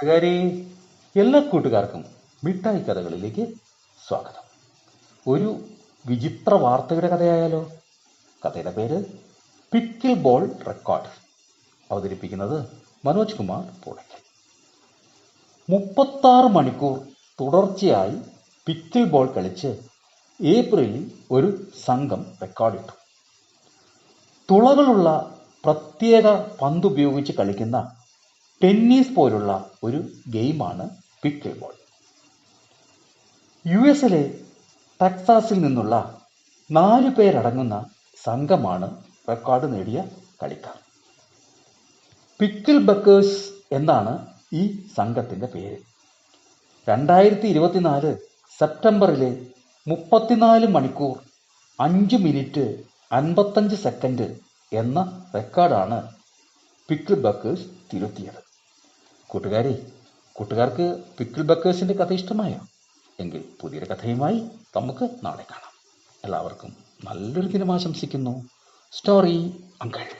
കൂട്ടുകാരെ എല്ലാ കൂട്ടുകാർക്കും മിഠായി കഥകളിലേക്ക് സ്വാഗതം. ഒരു വിചിത്ര വാർത്തയുടെ കഥയായാലോ? കഥയുടെ പേര് പിക്കിൾ ബോൾ റെക്കോർഡ് അവതരിപ്പിക്കുന്നത് മനോജ് കുമാർ പൂളയ്ക്കൽ. മുപ്പത്താറ് മണിക്കൂർ തുടർച്ചയായി പിക്കിൾ ബോൾ കളിച്ച് ഏപ്രിലിൽ ഒരു സംഘം റെക്കോർഡിട്ടു തുളകളുള്ള പ്രത്യേക പന്തുപയോഗിച്ച് കളിക്കുന്ന ടെന്നീസ് പോലുള്ള ഒരു ഗെയിമാണ് പിക്കിൾ ബോൾ യു എസിലെ ടെക്സാസിൽ നിന്നുള്ള നാല് പേരടങ്ങുന്ന സംഘമാണ് റെക്കോർഡ് നേടിയ കളിക്കാർ. പിക്കിൾ ബക്കേഴ്സ് എന്നാണ് ഈ സംഘത്തിന്റെ പേര്. രണ്ടായിരത്തി ഇരുപത്തിനാല് സെപ്റ്റംബറിലെ മുപ്പത്തിനാല് മണിക്കൂർ അഞ്ച് മിനിറ്റ് അൻപത്തഞ്ച് സെക്കൻഡ് എന്ന റെക്കോർഡാണ് പിക്കിൾ ബക്കേഴ്സ് തിരുത്തിയത്. കൂട്ടുകാരെ കൂട്ടുകാർക്ക് പിക്കിൾ ബക്കേഴ്സിന്റെ കഥ ഇഷ്ടമായോ? എങ്കിൽ പുതിയൊരു കഥയുമായി നമുക്ക് നാളെ കാണാം. എല്ലാവർക്കും നല്ലൊരു ദിനം ആശംസിക്കുന്നു. Story uncle